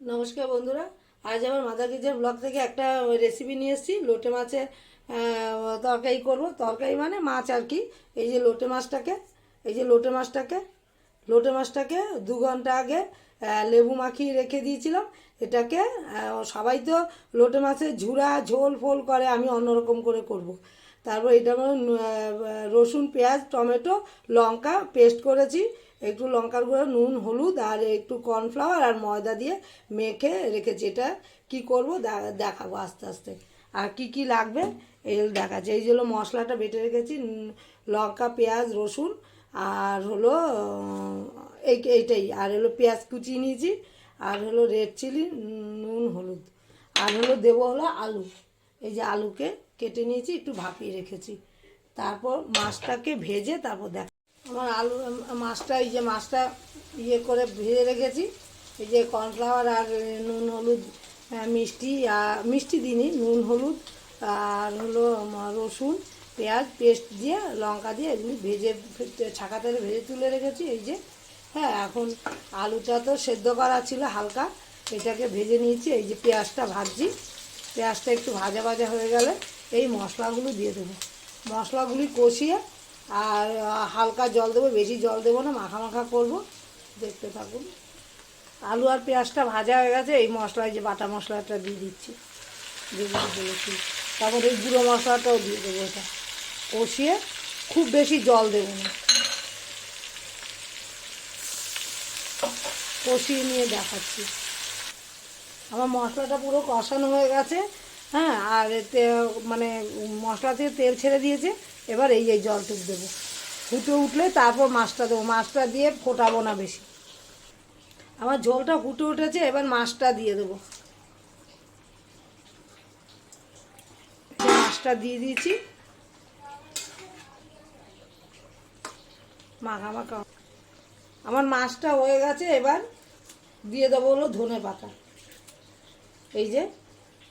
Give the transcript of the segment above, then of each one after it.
নমস্কার বন্ধুরা, আজ আমার মাদার কিচেন ব্লগ থেকে একটা রেসিপি নিয়ে এসেছি। লোটে মাছের তরকারি করব। তরকারি মানে মাছ আর কি। এই যে লোটে মাছটাকে, এই যে লোটে মাছটাকে লোটে মাছটাকে দু ঘণ্টা আগে লেবু মাখিয়ে রেখে দিয়েছিলাম। এটাকে সবাই তো লোটে মাছের ঝুড়া, ঝোল, ফোল করে, আমি অন্যরকম করে করব। তারপর এটা রসুন, পেঁয়াজ, টমেটো, লঙ্কা পেস্ট করেছি। একটু লঙ্কার গুঁড়ো, নুন, হলুদ আর একটু কর্নফ্লাওয়ার আর ময়দা দিয়ে মেখে রেখেছি। এটা কি করব? দেখাবো আস্তে আস্তে। আর কি কি লাগবে? এগুলো দেখাচ্ছে। এই যে মশলাটা বেটে রেখেছি লঙ্কা, পেঁয়াজ, রসুন আর হলো এই, এইটাই। আর হলো পেঁয়াজ কুচিয়ে নিয়েছি, আর হলো রেড চিলি নুন, হলুদ। আর হলো দেবো হলো আলু। এই যে আলুকে কেটে নিয়েছি, একটু ভাপিয়ে রেখেছি। তারপর মাছটাকে ভেজে তারপর দেখ আমার আলু, মাছটা, এই যে মাছটা ইয়ে করে ভেজে রেখেছি। এই যে কর্নফ্লাওয়ার আর নুন, হলুদ মিষ্টি মিষ্টি দিইনি, নুন, হলুদ, আর হলো রসুন, পেঁয়াজ পেস্ট দিয়ে, লঙ্কা দিয়ে এগুলি ভেজে, ছাকা তেলে ভেজে তুলে রেখেছি। এই যে হ্যাঁ এখন আলুটা তো সেদ্ধ করা ছিল হালকা, এটাকে ভেজে নিয়েছি। এই যে পেঁয়াজটা ভাজছি পেঁয়াজটা একটু ভাজা ভাজা হয়ে গেলে এই মশলাগুলো দিয়ে দেবো। মশলাগুলি কষিয়ে আর হালকা জল দেবো, বেশি জল দেবো না, মাখা মাখা করব। দেখতে থাকুন। আলু আর পেঁয়াজটা ভাজা হয়ে গেছে, এই মশলায় যে বাটা মশলাটা দিয়ে দিচ্ছি, যেগুলো বলেছি। তারপর এই গুঁড়ো মশলাটাও দিয়ে দেবো এটা। কষিয়ে খুব বেশি জল দেবো না। কষিয়ে নিয়ে দেখাচ্ছি। আমার মশলাটা পুরো কষানো হয়ে গেছে হ্যাঁ আর এতে মানে মশলা থেকে তেল ছেড়ে দিয়েছে, এবার এই এই জলটুক দেবো। ফুটে উঠলে তারপর মাছটা দেবো, মাছটা দিয়ে ফোটাবো না বেশি। আমার ঝোলটা ফুটে উঠেছে, এবার মাছটা দিয়ে দেবো। মাছটা দিয়ে দিয়েছি। মাখা মাখা আমার মাছটা হয়ে গেছে, এবার দিয়ে দেবো হলো ধনে পাতা। এই যে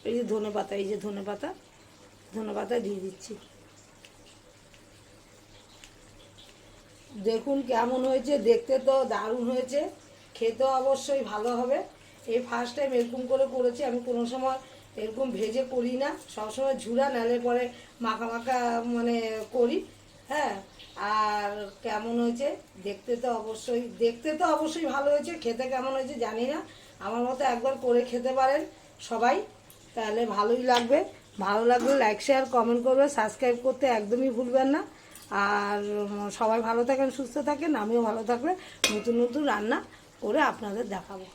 এই যে ধনে পাতা, এই যে ধনে পাতা ধনে পাতা দিয়ে দিচ্ছি। দেখুন কেমন হয়েছে, দেখতে তো দারুণ হয়েছে খেতে অবশ্যই ভালো হবে। এই ফার্স্ট টাইম এরকম করে করেছি, আমি কোনো সময় এরকম ভেজে করি না, সবসময় ঝুরা নালে পরে মাখা মাখা মানে করি হ্যাঁ। আর কেমন হয়েছে, দেখতে তো অবশ্যই, দেখতে তো অবশ্যই ভালো হয়েছে, খেতে কেমন হয়েছে জানি না। আমার মতো একবার করে খেতে পারেন। সবাই, তাহলে ভালোই লাগবে। ভালো লাগলে লাইক শেয়ার কমেন্ট করবে। সাবস্ক্রাইব করতে একদমই ভুলবেন না। আর সবাই ভালো থাকেন, সুস্থ থাকেন। আমিও ভালো থাকলে নতুন নতুন রান্না করে আপনাদের দেখাবো।